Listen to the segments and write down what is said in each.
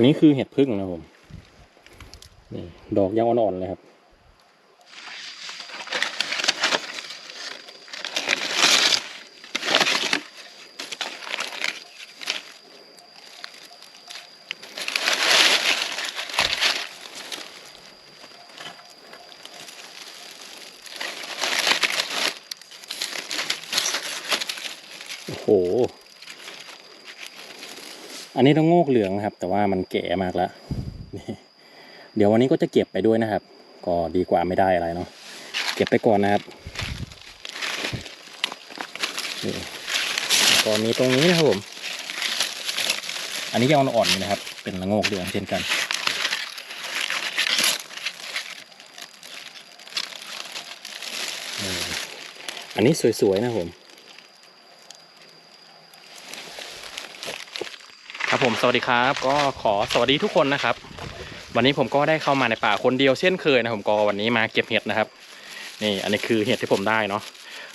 ันนี้คือเห็ดพึ่งนะครับผมนี่ดอกยังอ่อนๆเลยครับ โอ้โห อันนี้ต้องโงกเหลืองนะครับ แต่ว่ามันแก่มากแล้วเดี๋ยววันนี้ก็จะเก็บไปด้วยนะครับ ก็ดีกว่าไม่ได้อะไรเนาะเก็บไปก่อนนะครับนี่ก็มีตรงนี้นะครับผม อันนี้ยังอ่อนๆอยู่นะครับ เป็นละโงกเหลืองเช่นกันอันนี้สวยๆนะครับผม ครับผมสวัสดีครับ ก็ขอสวัสดีทุกคนนะครับ วันนี้ผมก็ได้เข้ามาในป่าคนเดียวเช่นเคยนะผมก็วันนี้มาเก็บเห็ดนะครับ นี่อันนี้คือเห็ดที่ผมได้เนาะ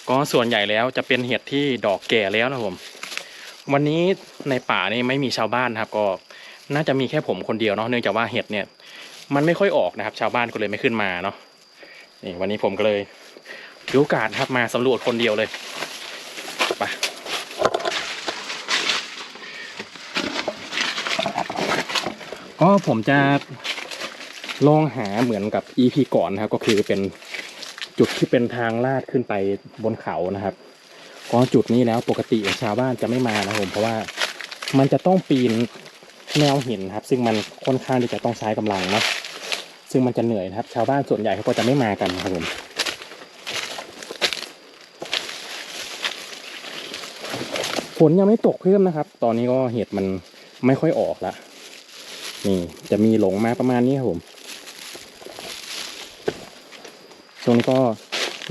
ก็ส่วนใหญ่แล้วจะเป็นเห็ดที่ดอกแก่แล้วนะผม วันนี้ในป่านี่ไม่มีชาวบ้านนะครับ ก็น่าจะมีแค่ผมคนเดียวเนาะเนื่องจากว่าเห็ดเนี่ยมันไม่ค่อยออกนะครับ ชาวบ้านก็เลยไม่ขึ้นมาเนาะนี่วันนี้ผมก็เลยถือโอกาสครับมาสำรวจคนเดียวเลยไป ก็ผมจะลองหาเหมือนกับ EP ก่อนนะครับ ก็คือเป็นจุดที่เป็นทางลาดขึ้นไปบนเขานะครับก็จุดนี้แล้วปกติชาวบ้านจะไม่มานะผมเพราะว่ามันจะต้องปีนแนวหินครับ ซึ่งมันค่อนข้างที่จะต้องใช้กำลังนะซึ่งมันจะเหนื่อยนะครับ ชาวบ้านส่วนใหญ่เขาก็จะไม่มากันครับผมฝนยังไม่ตกเพิ่มนะครับ ตอนนี้ก็เห็ดมันไม่ค่อยออกละ นี่จะมีหลงมาประมาณนี้ครับผมช่วงนี้ก็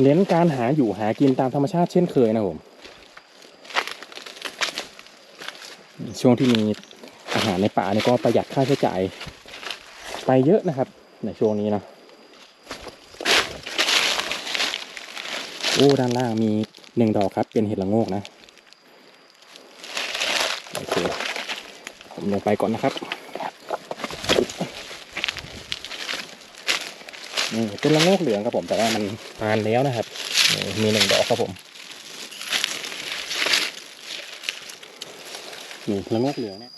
เน้นการหาอยู่หากินตามธรรมชาติเช่นเคยนะครับผมช่วงที่มีอาหารในป่านี่ก็ประหยัดค่าใช้จ่ายไปเยอะนะครับ ในช่วงนี้นะโอ้ด้านล่างมีหนึ่งดอกครับ เป็นเห็ดละโงกนะโอเคผมลงไปก่อนนะครับ นี่เป็นละโงกเหลืองครับผม แต่ว่ามันบานแล้วนะครับ มีหนึ่งดอกครับผมนี่ละโงกเหลืองเนี่ย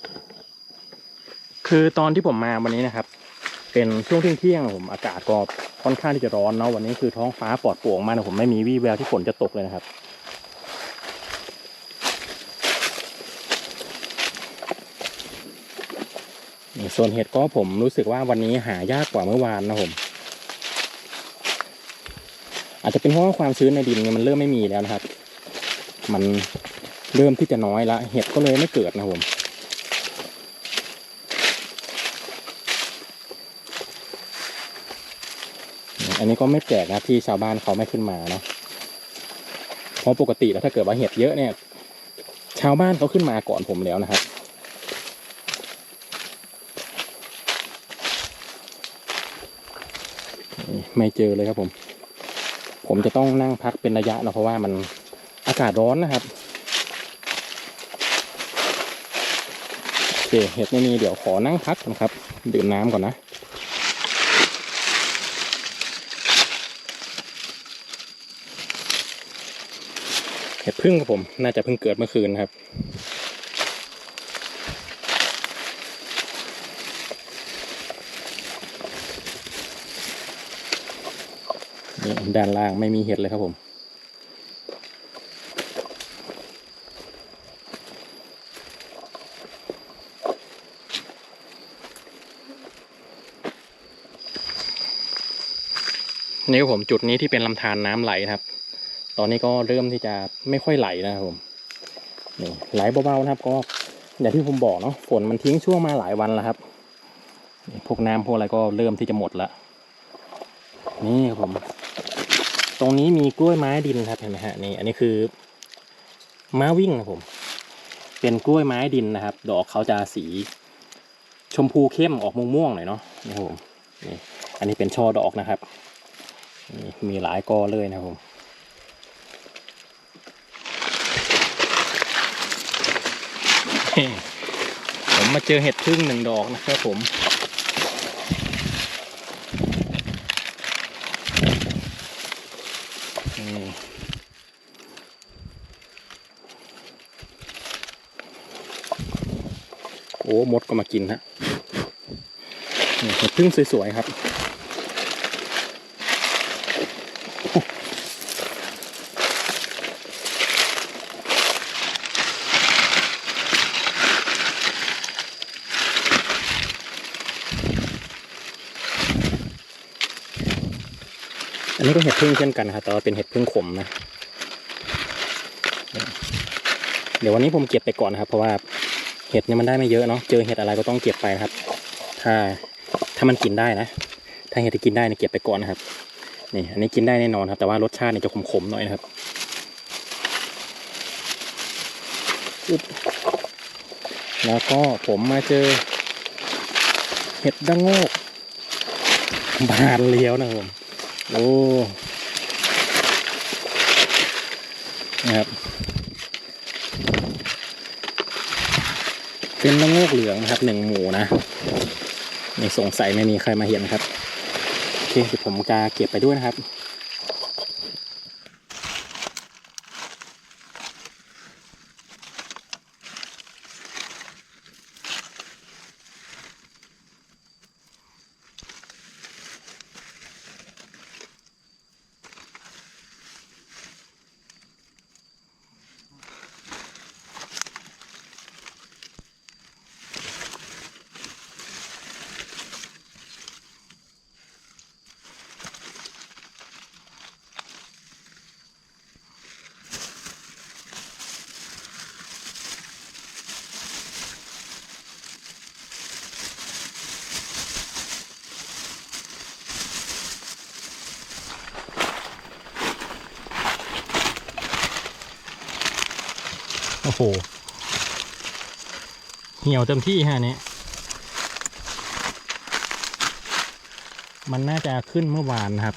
คือตอนที่ผมมาวันนี้นะครับ เป็นช่วงเที่ยงๆผมอากาศก็ค่อนข้างที่จะร้อนเนาะวันนี้คือท้องฟ้าปลอดโปร่งมากนะผมไม่มีวี่แววที่ฝนจะตกเลยนะครับส่วนเห็ดก็ผมรู้สึกว่าวันนี้หายากกว่าเมื่อวานนะผม อาจจะเป็นเพราะว่าความชื้นในดินเนี่ยมันเริ่มไม่มีแล้วนะครับ มันเริ่มที่จะน้อยละเห็ดก็เลยไม่เกิดนะผมอันนี้ก็ไม่แปลกนะที่ชาวบ้านเขาไม่ขึ้นมาเนาะเพราะปกติแล้วถ้าเกิดว่าเห็ดเยอะเนี่ย ชาวบ้านเขาขึ้นมาก่อนผมแล้วนะครับไม่เจอเลยครับผม ผมจะต้องนั่งพักเป็นระยะนะเพราะว่ามันอากาศร้อนนะครับโอเคเห็ดไม่มีเดี๋ยวขอนั่งพักก่อนครับ ดื่มน้ำก่อนนะเห็ดพึ่งครับผมน่าจะเพิ่งเกิดเมื่อคืนครับ ด้านล่างไม่มีเห็ดเลยครับผม นี่ครับผมจุดนี้ที่เป็นลำธารน้ำไหลครับ ตอนนี้ก็เริ่มที่จะไม่ค่อยไหลนะครับผมนี่ไหลเบาๆนะครับก็อย่างที่ผมบอกเนาะฝนมันทิ้งช่วงมาหลายวันแล้วครับพวกน้ำพวกอะไรก็เริ่มที่จะหมดละนี่ครับผม ตรงนี้มีกล้วยไม้ดินครับเห็นไหมฮะนี่อันนี้คือม้าวิ่งนะผม เป็นกล้วยไม้ดินนะครับ ดอกเขาจะสีชมพูเข้มออกม่วงๆหน่อยเนาะนี่ผมนี่อันนี้เป็นช่อดอกนะครับนี่มีหลายกอเลยนะผมผมมาเจอเห็ดพึ่งหนึ่งดอกนะครับผม นี่ โอ้มดก็มากินฮะเห็ดพึ่งสวยๆครับอันนี้ก็เห็ดพึ่งเช่นกันครับแต่ว่าเป็นเห็ดพึ่งขมนะ เดี๋ยววันนี้ผมเก็บไปก่อนนะครับ เพราะว่า ห็ดเนี่ยมันได้ไม่เยอะเนาะเจอเห็ดอะไรก็ต้องเก็บไปนะครับ ถ้าถ้ามันกินได้นะ ถ้าเห็ดที่กินได้เนี่ยเก็บไปก่อนนะครับนี่อันนี้กินได้แน่นอนครับ แต่ว่ารสชาติเนี่ยจะขมๆหน่อยนะครับอุ๊บแล้วก็ผมมาเจอ เห็ดดังโงกบานเลี้ยวนะครับผมโอ้นะครับ เป็นละโงกเหลืองนะครับหนึ่งหมูนะไม่สงสัยไม่มีใครมาเห็นครับโอเคผมกาเก็บไปด้วยนะครับ โห เหี่ยวเต็มที่ฮะเนี้ยมันน่าจะขึ้นเมื่อวานนะครับ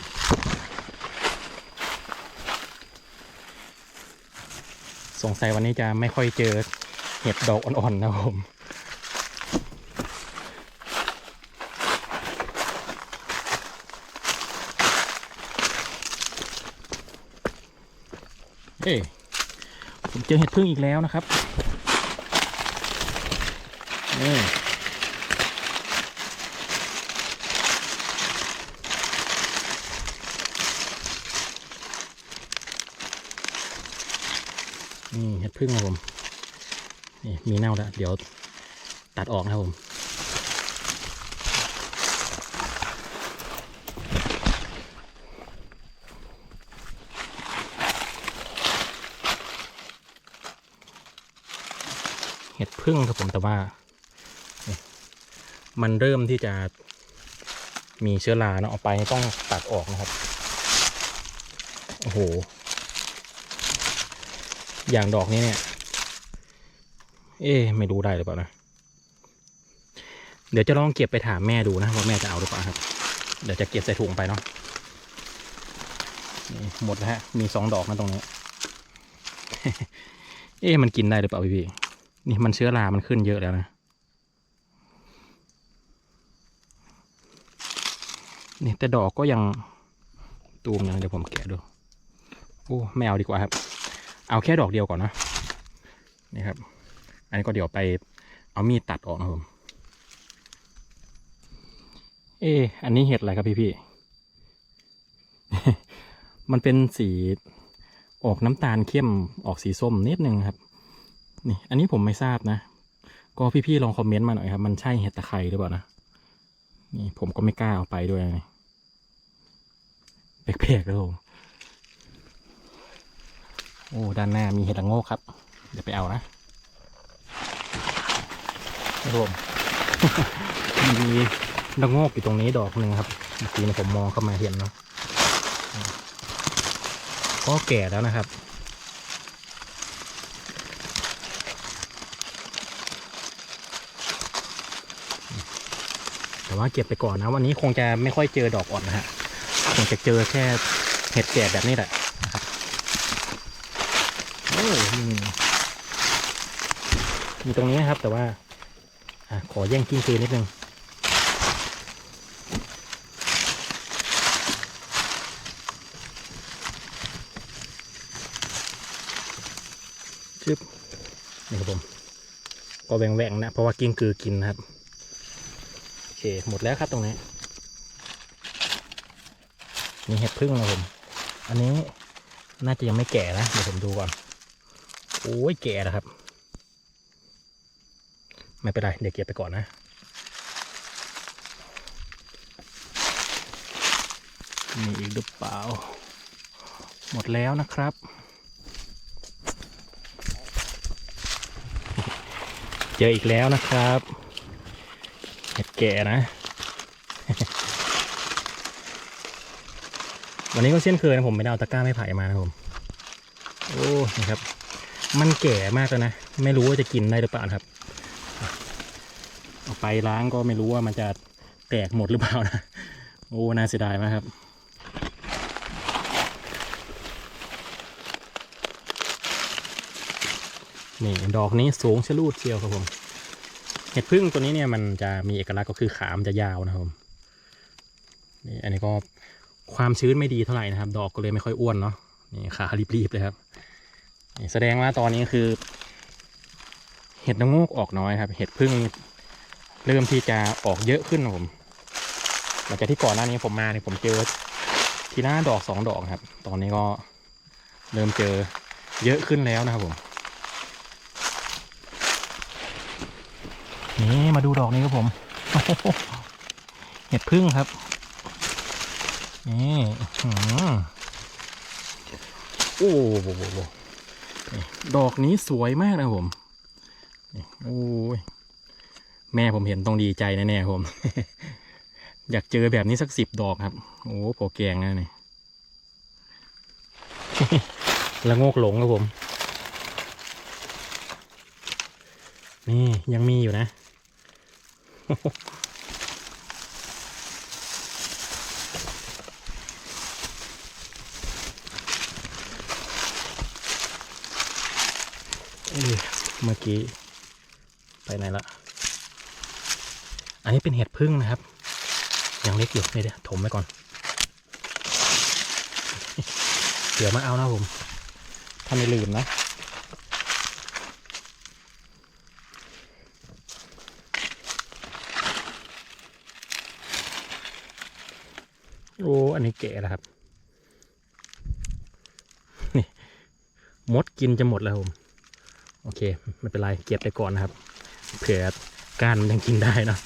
สงสัยวันนี้จะไม่ค่อยเจอเห็ดดอกอ่อนๆนะครับผมเอ้ ผมเจอเห็ดพึ่งอีกแล้วนะครับนี่นี่เห็ดพึ่งครับผม นี่มีเน่าแล้ว เดี๋ยวตัดออกนะครับผม ซึ่งครับผมแต่ว่า มันเริ่มที่จะมีเชื้อราเนาะเอาไปต้องตัดออกนะครับ โอ้โห อย่างดอกนี้เนี่ย เอ๊ไม่รู้ได้หรือเปล่านะ เดี๋ยวจะลองเก็บไปถามแม่ดูนะว่าแม่จะเอาหรือเปล่าครับ เดี๋ยวจะเก็บใส่ถุงไปเนาะนี่หมดแล้วฮะ มีสองดอกนะตรงนี้ เอ๊มันกินได้หรือเปล่าพี่พี่ นี่มันเชื้อรา มันขึ้นเยอะแล้วนะ นี่แต่ดอกก็ยังตูมนะเดี๋ยวผมแกะดู โอ้ไม่เอาดีกว่าครับ เอาแค่ดอกเดียวก่อนนะ นี่ครับ อันนี้ก็เดี๋ยวไปเอามีดตัดออกนะครับผม เอ๊ะอันนี้เห็ดอะไรครับพี่พี่ มันเป็นสีออกน้ำตาลเข้มออกสีส้มนิดนึงครับ นี่อันนี้ผมไม่ทราบนะ ก็พี่ๆลองคอมเมนต์มาหน่อยครับ มันใช่เห็ดตะไคร้หรือเปล่านะนี่ผมก็ไม่กล้าเอาไปด้วยแปลกๆเลยผมโอ้ด้านหน้ามีเห็ดละโงกครับ เดี๋ยวไปเอานะรับผมมีละโงกอยู่ตรงนี้ดอกหนึ่งครับเมื่อกี้ผมมองเข้ามาเห็นเนาะก็แก่แล้วนะครับ ว่าเก็บไปก่อนนะ วันนี้คงจะไม่ค่อยเจอดอกอ่อนนะฮะคงจะเจอแค่เห็ดแก่แบบนี้แหละนะครับโอ้มีมีตรงนี้นะครับแต่ว่าอขอแย่งกิ้งคืนนิดนึงชึบนี่ครับผมก็แหว่งๆนะ เพราะว่ากิ้งกือกินนะครับ เค หมดแล้วครับตรงนี้ มีเห็ดพึ่งนะผม อันนี้น่าจะยังไม่แก่นะ เดี๋ยวผมดูก่อน โอ้ยแก่แล้วครับ ไม่เป็นไร เดี๋ยวเก็บไปก่อนนะ มีอีกหรือเปล่า หมดแล้วนะครับเจออีกแล้วนะครับ แก่นะ วันนี้ก็เช่นเคยนะผมไม่ได้เอาตะกร้าไม้ไผ่มานะผมโอ้นะครับ มันแก่มากแล้วนะ ไม่รู้ว่าจะกินได้หรือเปล่านะครับเอาไปล้างก็ไม่รู้ว่ามันจะแตกหมดหรือเปล่านะ โอ้น่าเสียดายมากครับนี่ดอกนี้สูงชะลูดเชียวครับผม ห็ดพึ่งตัวนี้เนี่ยมันจะมีเอกลักษณ์ก็คือขามจะยาวนะครับนี่อันนี้ก็ความชื้นไม่ดีเท่าไหร่นะครับ ดอกก็เลยไม่ค่อยอ้วนเนาะนี่ขารีบๆเลยครับนี่แสดงว่าตอนนี้คือ เห็ดนงงกออกน้อยครับ เห็ดพึ่งเริ่มที่จะออกเยอะขึ้นนะผมหลังจากที่ก่อนหน้านี้ผมมาเนี่ยผมเจอทีหน้าดอกสองดอกครับ ตอนนี้ก็เริ่มเจอเยอะขึ้นแล้วนะครับผม นี่มาดูดอกนี้ครับผม เห็ดพึ่งครับ นี่อ๋อโอ้โหดอกนี้สวยมากนะผมโอ้ยแม่ผมเห็นต้องดีใจแน่ๆครับผม อยากเจอแบบนี้สักสิบดอกครับ โอ้พอแกงนะนี่ละโงกหลงครับผม นี่ยังมีอยู่นะ เมื่อกี้ ไปไหนละ อันนี้เป็นเห็ดพึ่งนะครับ ยังเล็กอยู่นี่เดี๋ยวถมไว้ก่อน เดี๋ยวมาเอานะผม ถ้าไม่ลืมนะ โอันนี้แก่แล้วครับ นี่มดกินจะหมดแล้วผม โอเค ไม่เป็นไร เก็บไปก่อนนะครับ เผื่อก้านมันยังกินได้เนะ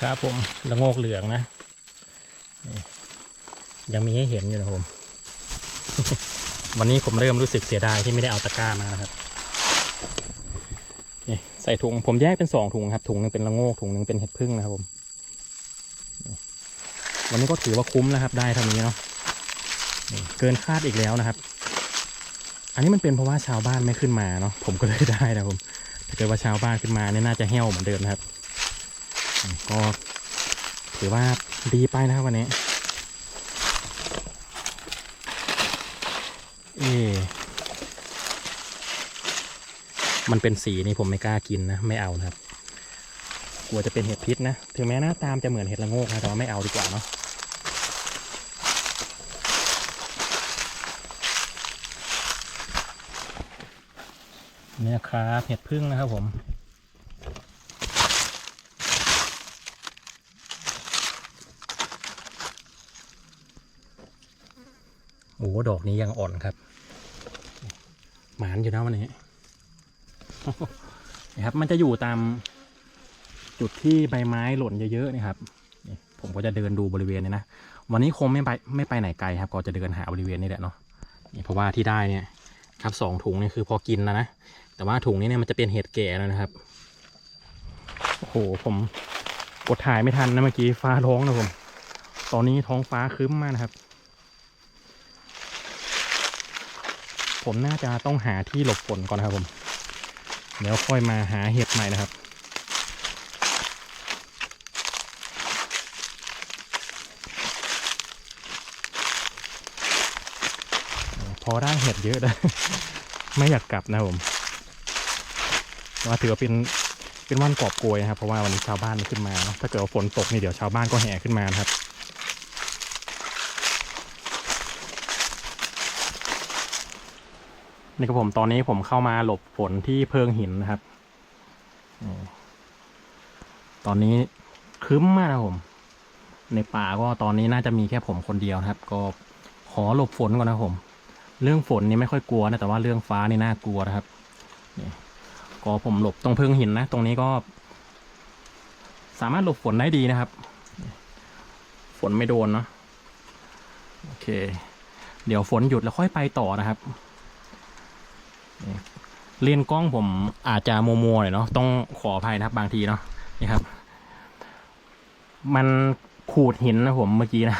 ครับผมละโงกเหลืองนะ ยังมีให้เห็นอยู่นะผม วันนี้ผมเริ่มรู้สึกเสียดายที่ไม่ได้เอาตะกร้ามานะครับ ส่ถุงผมแยกเป็นสองถุงครับถุงหนึ่งเป็นละโงกถุงหนึ่งเป็นเห็ดพึ่งนะครับผมวันนี้ก็ถือว่าคุ้มแล้วครับ ได้เท่านี้เนาะเกินคาดอีกแล้วนะครับ อันนี้มันเป็นเพราะว่าชาวบ้านไม่ขึ้นมาเนาะผมก็เลยได้นะครับผมถ้าเกิดว่าชาวบ้านขึ้นมาเนี่ยน่าจะเหี่ยวเหมือนเดิมนะครับ ก็ถือว่าดีไปนะครับวันนี้ เอ๊ มันเป็นสีนี่ผมไม่กล้ากินนะ ไม่เอานะครับ กลัวจะเป็นเห็ดพิษนะ ถึงแม้หน้าตามจะเหมือนเห็ดละโงกนะแต่ว่าไม่เอาดีกว่าเนาะนี่นะครับเห็ดพึ่งนะครับผมโอ้โหดอกนี้ยังอ่อนครับ หมานอยู่นะวันนี้ นะครับ มันจะอยู่ตามจุดที่ใบไม้หล่นเยอะๆนะครับผมก็จะเดินดูบริเวณนี้นะ วันนี้คงไม่ไปไม่ไปไหนไกลครับ ก็จะเดินหาบริเวณนี้แหละเนาะนี่เพราะว่าที่ได้เนี่ยครับสองถุงเนี่ยคือพอกินแล้วนะ แต่ว่าถุงนี้เนี่ยมันจะเป็นเห็ดแก่แล้วนะครับ โอ้โห ผมกดถ่ายไม่ทันนะเมื่อกี้ฟ้าร้องนะผม ตอนนี้ท้องฟ้าครึ้มมากนะครับ ผมน่าจะต้องหาที่หลบฝนก่อนนะครับผม เดี๋ยวค่อยมาหาเห็ดใหม่นะครับ พอได้เห็ดเยอะเลยไม่อยากกลับนะผมแต่ว่าถือว่าเป็นเป็นวันกอบโกยนะครับ เพราะว่าวันนี้ชาวบ้านขึ้นมา ถ้าเกิดว่าฝนตกนี่เดี๋ยวชาวบ้านก็แห่ขึ้นมานะครับ นี่ครับผมตอนนี้ผมเข้ามาหลบฝนที่เพิงหินนะครับ ตอนนี้คึ้มมากนะผม ในป่าก็ตอนนี้น่าจะมีแค่ผมคนเดียวนะครับ ก็ขอหลบฝนก่อนนะผม เรื่องฝนนี่ไม่ค่อยกลัวนะ แต่ว่าเรื่องฟ้านี่น่ากลัวนะครับก็ผมหลบตรงเพิงหินนะ ตรงนี้ก็ สามารถหลบฝนได้ดีนะครับ ฝนไม่โดนเนาะ โอเค เดี๋ยวฝนหยุดแล้วค่อยไปต่อนะครับ เลนกล้องผมอาจจะมัวๆหน่อยเนาะต้องขออภัยนะครับบางทีเนาะนี่ครับ มันขูดหินนะผมเมื่อกี้นะ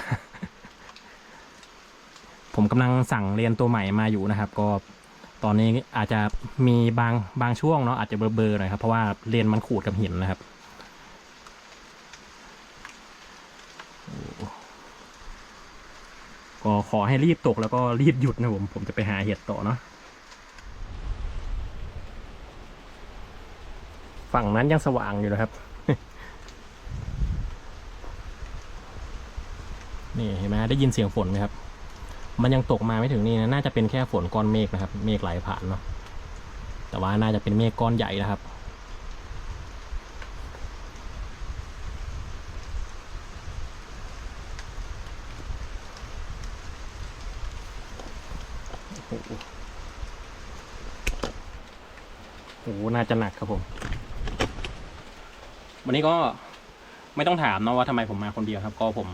ผมกำลังสั่งเรียนตัวใหม่มาอยู่นะครับ ก็ตอนนี้อาจจะมีบางบางช่วงเนาะอาจจะเบลอๆหน่อยครับเพราะว่าเรียนมันขูดกับหินนะครับก็ขอให้รีบตกแล้วก็รีบหยุดนะผม ผมจะไปหาเห็ดต่อเนาะ ฝั่งนั้นยังสว่างอยู่นะครับ นี่เห็นไหมได้ยินเสียงฝนไหมครับ มันยังตกมาไม่ถึงนี่นะ น่าจะเป็นแค่ฝนก้อนเมฆนะครับ เมฆไหลผ่านเนาะ แต่ว่าน่าจะเป็นเมฆก้อนใหญ่นะครับโอ้โหโอ้โหน่าจะหนักครับผม วันนี้ก็ไม่ต้องถามนะว่าทำไมผมมาคนเดียวครับ ก็ผม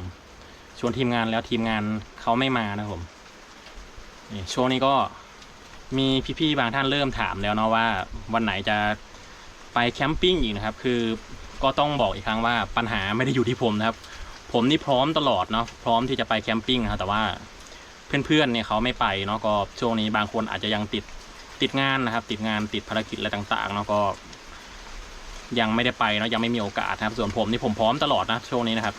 ชวนทีมงานแล้วทีมงานเขาไม่มานะผมช่วงนี้ก็มีพี่ๆบางท่านเริ่มถามแล้วเนาะว่า วันไหนจะไปแคมปิ้งอีกนะครับ คือก็ต้องบอกอีกครั้งว่าปัญหาไม่ได้อยู่ที่ผมนะครับ ผมนี่พร้อมตลอดเนาะพร้อมที่จะไปแคมปิ้งนะครับแต่ว่าเพื่อนๆเนี่ยเขาไม่ไปเนาะก็ช่วงนี้บางคนอาจจะยังติดติดงานนะครับ ติดงานติดภารกิจอะไรต่างๆเนาะก็ ยังไม่ได้ไปเนาะยังไม่มีโอกาสนะครับส่วนผมนี่ผมพร้อมตลอดนะช่วงนี้นะครับ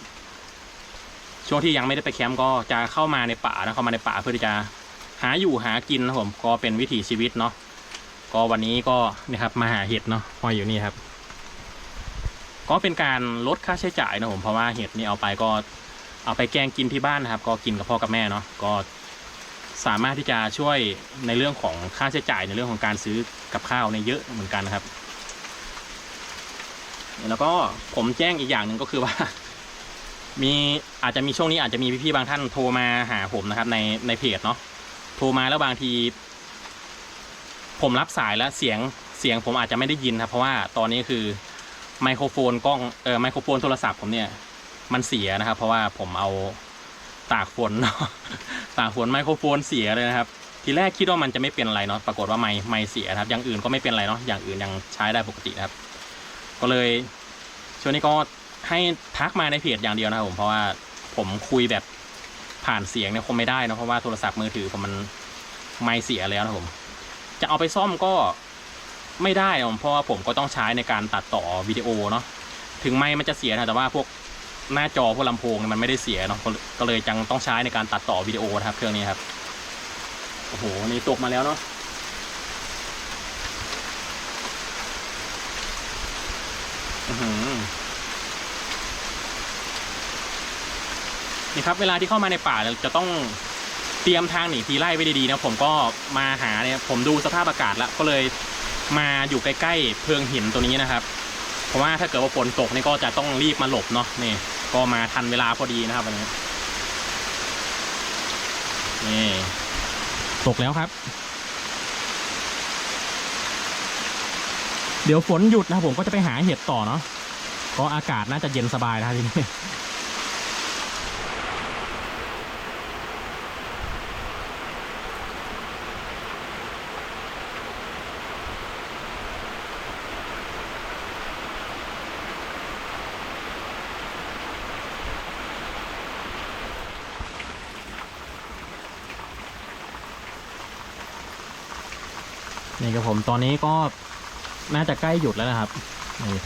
ช่วงที่ยังไม่ได้ไปแคมป์ก็จะเข้ามาในป่านะเข้ามาในป่าเพื่อที่จะหาอยู่หากินนะผมก็เป็นวิถีชีวิตเนาะก็วันนี้ก็นี่ครับมาหาเห็ดเนาะห้อยอยู่นี่ครับ ก็เป็นการลดค่าใช้จ่ายนะผมเพราะว่าเห็ดนี่เอาไปก็เอาไปแกงกินที่บ้านนะครับ ก็กินกับพ่อกับแม่เนาะก็สามารถที่จะช่วยในเรื่องของค่าใช้จ่ายในเรื่องของการซื้อกับข้าวในเยอะเหมือนกันนะครับ แล้วก็ผมแจ้งอีกอย่างหนึ่งก็คือว่า มีอาจจะมีช่วงนี้อาจจะมีพี่ๆบางท่านโทรมาหาผมนะครับ ในในเพจเนาะโทรมาแล้วบางที ผมรับสายแล้วเสียงเสียงผมอาจจะไม่ได้ยินครับ เพราะว่าตอนนี้คือไมโครโฟนกล้องเออไมโครโฟนโทรศัพท์ผมเนี่ย มันเสียนะครับ เพราะว่าผมเอาตากฝนเนาะตากฝนไมโครโฟนเสียเลยนะครับ ทีแรกคิดว่ามันจะไม่เป็นอะไรเนาะปรากฏว่าไมค์ไมค์เสียครับ อย่างอื่นก็ไม่เป็นไรเนาะอย่างอื่นยังใช้ได้ปกตินะครับ ก็เลยช่วงนี้ก็ให้ทักมาในเพจอย่างเดียวนะครับผมเพราะว่าผมคุยแบบผ่านเสียงเนี่ยคงไม่ได้นะเพราะว่าโทรศัพท์มือถือผมมันไม่เสียแล้วนะผมจะเอาไปซ่อมก็ไม่ได้นะผมเพราะว่าผมก็ต้องใช้ในการตัดต่อวิดีโอเนาะถึงไม่มันจะเสียนะแต่ว่าพวกหน้าจอพวกลำโพงมันไม่ได้เสียเนาะก็เลยจังต้องใช้ในการตัดต่อวิดีโอนะครับเครื่องนี้ครับโอ้โหนี่ตกมาแล้วเนาะอื้อหือ นี่ครับ เวลาที่เข้ามาในป่าจะต้องเตรียมทางหนีทีไล่ไว้ดีๆนะผมก็มาหาเนี่ยผมดูสภาพอากาศแล้วก็เลยมาอยู่ใกล้ๆเพิงหินตัวนี้นะครับ เพราะว่าถ้าเกิดว่าฝนตกนี่ก็จะต้องรีบมาหลบเนาะนี่ ก็มาทันเวลาพอดีนะครับวันนี้นี่ตกแล้วครับ เดี๋ยวฝนหยุดนะผมก็จะไปหาเห็ดต่อเนาะก็อากาศน่าจะเย็นสบายนะทีนี้นี่ครับผมตอนนี้ก็ น่าจะใกล้หยุดแล้วนะครับ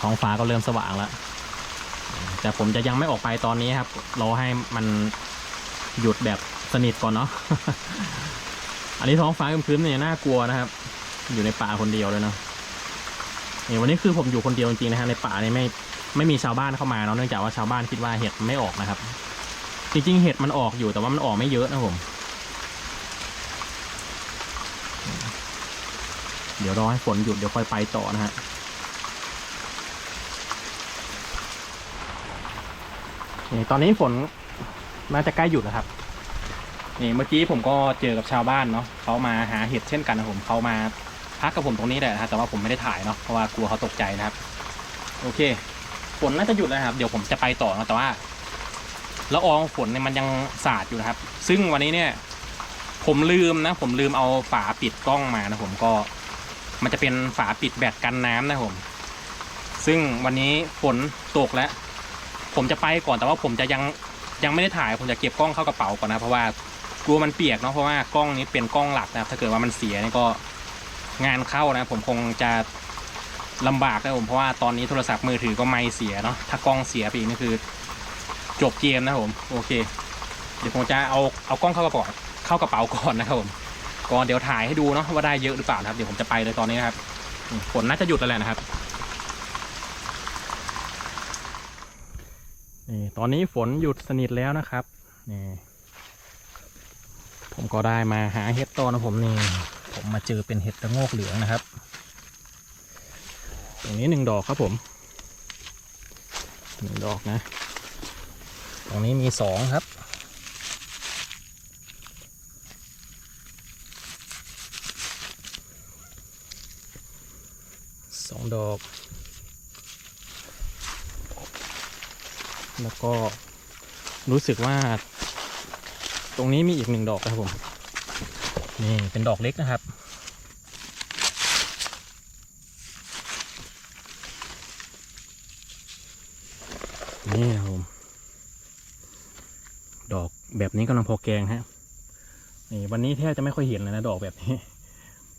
ท้องฟ้าก็เริ่มสว่างแล้วแต่ผมจะยังไม่ออกไปตอนนี้ครับรอให้มันหยุดแบบสนิทก่อนเนาะอันนี้ท้องฟ้าครึ้มๆเนี่ยน่ากลัวนะครับ อยู่ในป่าคนเดียวเลยเนาะนี่วันนี้คือผมอยู่คนเดียวจริงๆนะฮะในป่านี่ไม่ไม่มีชาวบ้านเข้ามาเนาะเนื่องจากว่าชาวบ้านคิดว่าเห็ดไม่ออกนะครับ จริงๆเห็ดมันออกอยู่แต่ว่ามันออกไม่เยอะนะผม เดี๋ยวรอให้ฝนหยุดเดี๋ยวค่อยไปต่อนะฮะนี่ตอนนี้ฝนน่าจะใกล้หยุดแล้วครับนี่เมื่อกี้ผมก็เจอกับชาวบ้านเนาะเขามาหาเห็ดเช่นกันนะผมเขามาพักกับผมตรงนี้แหละนะฮะแต่ว่าผมไม่ได้ถ่ายเนาะเพราะว่ากลัวเขาตกใจนะครับ โอเคฝนน่าจะหยุดแล้วครับ เดี๋ยวผมจะไปต่อนะแต่ว่าละอองฝนเนี่ยมันยังสาดอยู่นะครับ ซึ่งวันนี้เนี่ย ผมลืมนะ ผมลืมเอาฝาปิดกล้องมานะผมก็ มันจะเป็นฝาปิดแบตกันน้ำนะผม ซึ่งวันนี้ฝนตกแล้ว ผมจะไปก่อนแต่ว่าผมจะยังยังไม่ได้ถ่าย ผมจะเก็บกล้องเข้ากระเป๋าก่อนนะเพราะว่ากลัวมันเปียกเนาะเพราะว่ากล้องนี้เป็นกล้องหลักนะครับ ถ้าเกิดว่ามันเสียนี่ก็งานเข้านะ ผมคงจะลำบากนะผมเพราะว่าตอนนี้โทรศัพท์มือถือก็ไม่เสียเนาะถ้ากล้องเสียไปอีกนี่คือ จบเกมนะผม โอเค เดี๋ยวผมจะเอาเอากล้องเข้ากระเป๋าเข้ากระเป๋าก่อนนะครับผม ก่อนเดี๋ยวถ่ายให้ดูเนาะว่าได้เยอะหรือเปล่านะครับ เดี๋ยวผมจะไปเลยตอนนี้นะครับฝนน่าจะหยุดแล้วแหละนะครับนี่ตอนนี้ฝนหยุดสนิทแล้วนะครับนี่ผมก็ได้มาหาเห็ดตอนะผมนี่ ผมมาเจอเป็นเห็ดตะโงกเหลืองนะครับ ตรงนี้หนึ่งดอกครับผมหนึ่งดอกนะ ตรงนี้มีสองครับ ส องดอก แล้วก็รู้สึกว่า ตรงนี้มีอีกหนึ่งดอกนะครับผม นี่เป็นดอกเล็กนะครับ นี่นะครับผม ดอกแบบนี้กำลังพอแกงฮะนี่วันนี้แทบจะไม่ค่อยเห็นเลยนะดอกแบบนี้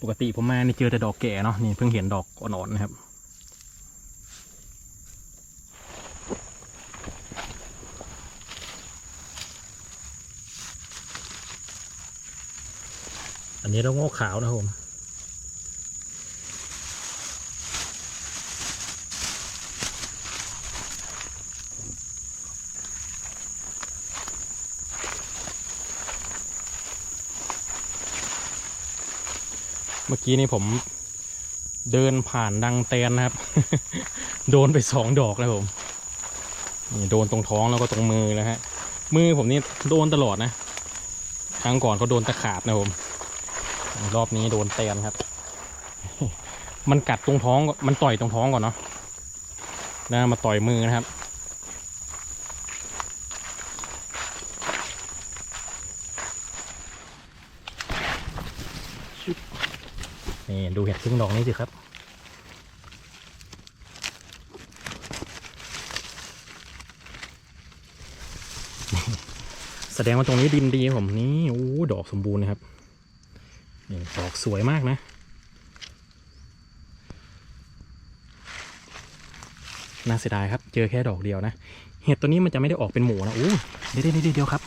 ปกติผมมานี่เจอแต่ดอกแก่เนาะนี่เพิ่งเห็นดอกอ่อนๆนะครับอันนี้เราโง่ขาวนะครับผม เมื่อกี้นี่ผมเดินผ่านดังแตนนะครับ โดนไปสองดอกแล้วผมนี่โดนตรงท้องแล้วก็ตรงมือแล้วฮะ มือผมนี่โดนตลอดนะ ครั้งก่อนเขาโดนตะขาบนะผม รอบนี้โดนเตนครับ มันกัดตรงท้อง มันต่อยตรงท้องก่อนเนาะนะมาต่อยมือนะครับ นี่ ดูเห็ดพึ่งดอกนี้สิครับ แสดงว่าตรงนี้ดินดีผมนี่โอ้ดอกสมบูรณ์นะครับนี่ดอกสวยมากนะ น่าเสียดายครับ เจอแค่ดอกเดียวนะ เห็ดตัวนี้มันจะไม่ได้ออกเป็นหมูนะโอ้เดี๋ยวเดี๋ยวเดี๋ยวครับ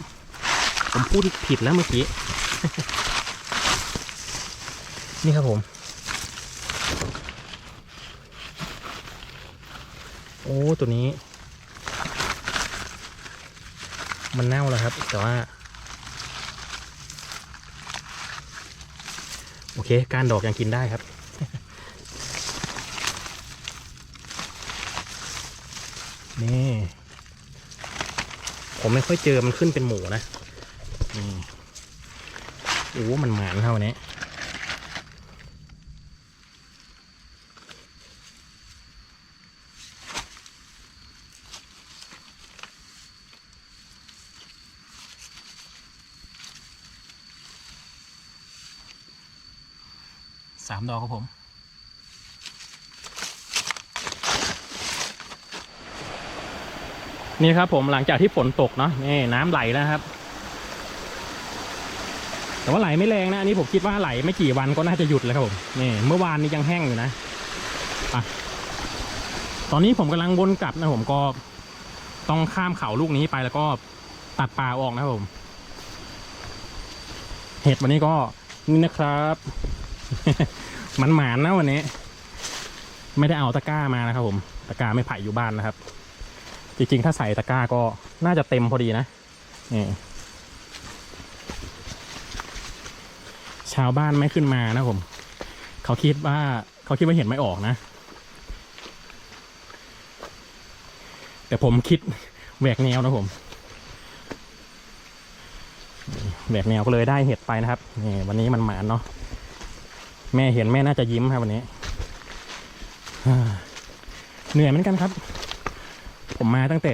ผมพูดผิดแล้วเมื่อกี้ นี่ครับผม อ้ตัวนี้ มันเน่าแล้วครับ แต่ว่า โอเค การดอกยังกินได้ครับนี่ผมไม่ค่อยเจอมันขึ้นเป็นหมูนะนี่โอ้ มันหมานเท่านี้ สามดอกครับผม นี่ครับผมหลังจากที่ฝนตกเนาะนี่น้ำไหลแล้วครับ แต่ว่าไหลไม่แรงนะอันนี้ผมคิดว่าไหลไม่กี่วันก็น่าจะหยุดแล้วครับผมนี่เมื่อวานนี้ยังแห้งอยู่นะอะตอนนี้ผมกำลังวนกลับนะผมก็ต้องข้ามเขาลูกนี้ไปแล้วก็ตัดป่าออกนะครับผม เห็ดวันนี้ก็นี่นะครับมันหมานนะวันนี้ ไม่ได้เอาตะกร้ามานะครับผม ตะกร้าไม่ไผ่อยู่บ้านนะครับ ริงๆ ถ้าใส่ตะกร้าก็น่าจะเต็มพอดีนะนี่ชาวบ้านไม่ขึ้นมานะผม เขาคิดว่าเขาคิดว่าเห็นไม่ออกนะ แต่ผมคิดแหวกแนวนะผมแหวกแนวก็เลยได้เห็ดไปนะครับนี่วันนี้มันหมานเนาะแม่เห็นแม่น่าจะยิ้มครับวันนี้เหนื่อยเหมือนกันครับ ผมมาตั้งแต่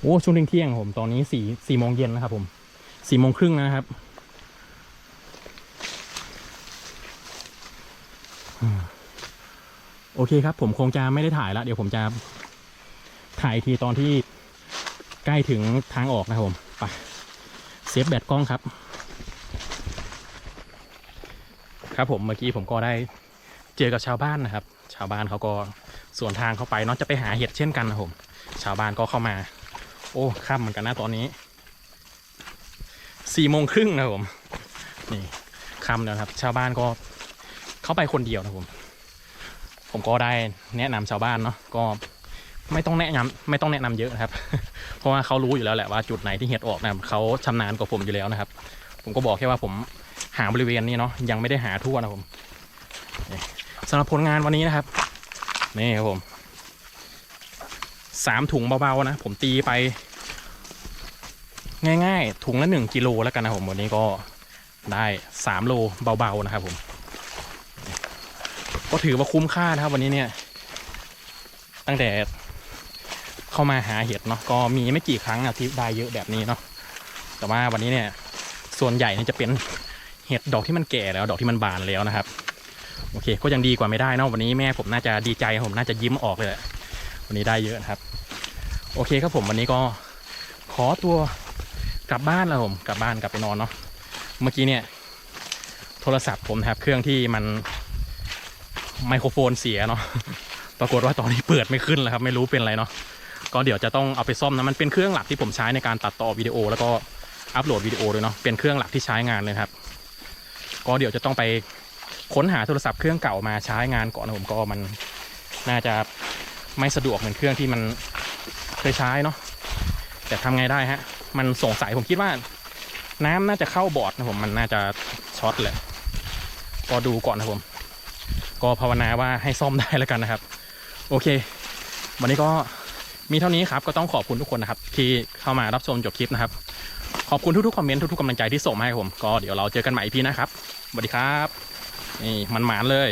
โอ้ช่วงเที่ยงผมตอนนี้สี่สี่โมงเย็นนะครับ ผมสี่โมงครึ่งนะครับโอเคครับ ผมคงจะไม่ได้ถ่ายแล้วเดี๋ยวผมจะถ่ายทีตอนที่ใกล้ถึงทางออกนะครับผมไปเซฟแบตกล้องครับ ครับผมเมื่อกี้ผมก็ได้เจอกับชาวบ้านนะครับ ชาวบ้านเขาก็ ส่วนทางเข้าไปเนาะจะไปหาเห็ดเช่นกันนะผมชาวบ้านก็เข้ามา โอ้ค่ำเหมือนกันนะตอนนี้สี่โมงครึ่งนะผมนี่ค่ำแล้วครับ ชาวบ้านก็เข้าไปคนเดียวนะผมผมก็ได้แนะนำชาวบ้านเนาะก็ไม่ต้องแนะนำไม่ต้องแนะนำเยอะนะครับ เพราะว่าเขารู้อยู่แล้วแหละว่าจุดไหนที่เห็ดออกนะเขาชำนาญกว่าผมอยู่แล้วนะครับ ผมก็บอกแค่ว่าผมหาบริเวณนี้เนาะยังไม่ได้หาทั่วนะผมสำหรับผลงานวันนี้นะครับ นี่ครับผมสามถุงเบาๆนะ ผมตีไป ง่ายๆ ถุงละหนึ่งกิโลแล้วกันนะผมวันนี้ก็ได้สามโลเบาๆนะครับผม ก็ถือว่าคุ้มค่านะครับวันนี้เนี่ย ตั้งแต่เข้ามาหาเห็ดเนาะก็มีไม่กี่ครั้งอะที่ได้เยอะแบบนี้เนาะแต่ว่าวันนี้เนี่ย ส่วนใหญ่เนี่ยจะเป็นเห็ดดอกที่มันแก่แล้ว ดอกที่มันบานแล้วนะครับ โอเค ก็ยังดีกว่าไม่ได้นะวันนี้แม่ผมน่าจะดีใจผมน่าจะยิ้มออกเลยแหละวันนี้ได้เยอะนะครับ โอเคครับผมวันนี้ก็ขอตัวกลับบ้านแล้วผมกลับบ้านกลับไปนอนเนาะเมื่อกี้เนี่ย โทรศัพท์ผมนะครับ เครื่องที่มันไมโครโฟนเสียเนาะปรากฏว่าตอนนี้เปิดไม่ขึ้นแล้วครับ ไม่รู้เป็นอะไรเนาะก็เดี๋ยวจะต้องเอาไปซ่อมนะมันเป็นเครื่องหลักที่ผมใช้ในการตัดต่อวิดีโอ แล้วก็อัปโหลดวิดีโอด้วยเนาะเป็นเครื่องหลักที่ใช้งานเลยครับ ก็เดี๋ยวจะต้องไป ค้นหาโทรศัพท์เครื่องเก่ามาใช้งานก่อนนะผมก็มันน่าจะไม่สะดวกเหมือนเครื่องที่มันเคยใช้เนาะแต่ทำไงได้ฮะ มันสงสัยผมคิดว่า น้ำน่าจะเข้าบอร์ดนะผมมันน่าจะช็อตแหละก็ดูก่อนนะผม ก็ภาวนาว่าให้ซ่อมได้แล้วกันนะครับ โอเค วันนี้ก็มีเท่านี้ครับก็ต้องขอบคุณทุกคนนะครับ ที่เข้ามารับชมจบคลิปนะครับขอบคุณทุกๆคอมเมนต์ทุกๆกำลังใจที่ส่งมาให้ผม ก็เดี๋ยวเราเจอกันใหม่อีพีหนะครับสวัสดีครับ นี่มันหมานเลย